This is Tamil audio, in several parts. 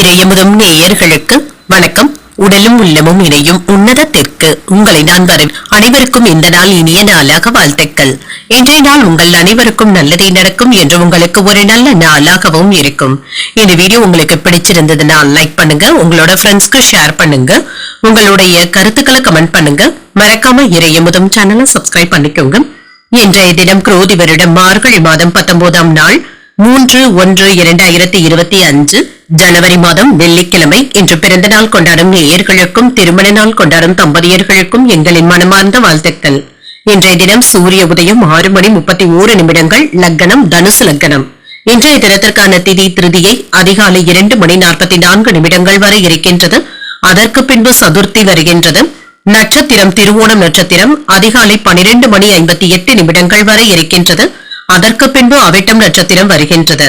இறையமுதும் நேயர்களுக்கு வணக்கம். உடலும் உள்ளமும் இணையும் உன்னதத்திற்கு உங்களை நான் வரேன். அனைவருக்கும் இந்த நாள் இனிய நாளாக வாழ்த்துக்கள். இன்றைய நாள் உங்கள் அனைவருக்கும் நல்லதே நடக்கும் என்று உங்களுக்கு ஒரு நல்ல நாளாகவும் இருக்கும். இந்த வீடியோ உங்களுக்கு பிடிச்சிருந்ததுன்னா லைக் பண்ணுங்க. உங்களோட ஃப்ரெண்ட்ஸ்க்கு ஷேர் பண்ணுங்க. உங்களுடைய கருத்துக்களை கமெண்ட் பண்ணுங்க. மறக்காம இறையமுதும் சேனலை சப்ஸ்கிரைப் பண்ணிக்கோங்க. இன்றைய தினம் குரோதி வருடம் மார்கழி மாதம் பத்தொன்பதாம் நாள் மூன்று ஒன்று இரண்டாயிரத்தி இருபத்தி அஞ்சு. ஜனவரி மாதம் வெள்ளிக்கிழமை இன்று பிறந்த நாள் கொண்டாடும் நேயர்களுக்கும் திருமண நாள் கொண்டாடும் தம்பதியர்களுக்கும் எங்களின் மனமார்ந்த வாழ்த்துக்கள். இன்றைய தினம் சூரிய உதயம் ஆறு மணி முப்பத்தி ஓரு நிமிடங்கள் லக்னம் தனுசு லக்னம் இன்றைய தினத்திற்கான திதி திருதியை அதிகாலை இரண்டு மணி நாற்பத்தி நான்கு நிமிடங்கள் வரை இருக்கின்றது. அதற்கு பின்பு சதுர்த்தி வருகின்றது. நட்சத்திரம் திருவோணம் நட்சத்திரம் அதிகாலை பனிரெண்டு மணி ஐம்பத்தி எட்டு நிமிடங்கள் வரை இருக்கின்றது. அதற்கு பின்பு அவிட்டம் நட்சத்திரம் வருகின்றது.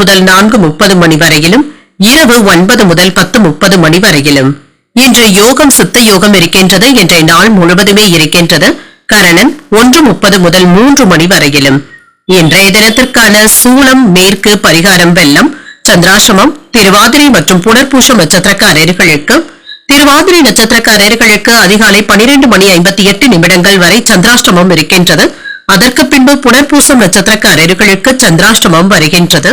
முதல் நான்கு முப்பது மணி வரையிலும் இரவு ஒன்பது முதல் பத்து முப்பது மணி வரையிலும். இன்று யோகம் சித்த யோகம் இருக்கின்றது இன்றைய நாள் முழுவதுமே இருக்கின்றது. கரணம் ஒன்று முப்பது முதல் மூன்று மணி வரையிலும். இன்றைய தினத்திற்கான சூளம் மேற்கு பரிகாரம் வெள்ளம் சந்திராசிரமம் திருவாதிரை மற்றும் புனர்பூசம் நட்சத்திரக்காரர்களுக்கு திருவாதிரை நட்சத்திரக்காரர்களுக்கு அதிகாலை பனிரெண்டு மணி ஐம்பத்தி எட்டு நிமிடங்கள் வரை சந்திராஷ்டமம் இருக்கின்றது. அதற்கு பின்பு புனர்பூசம் நட்சத்திரக்காரர்களுக்கு சந்திராஷ்டமம் வருகின்றது.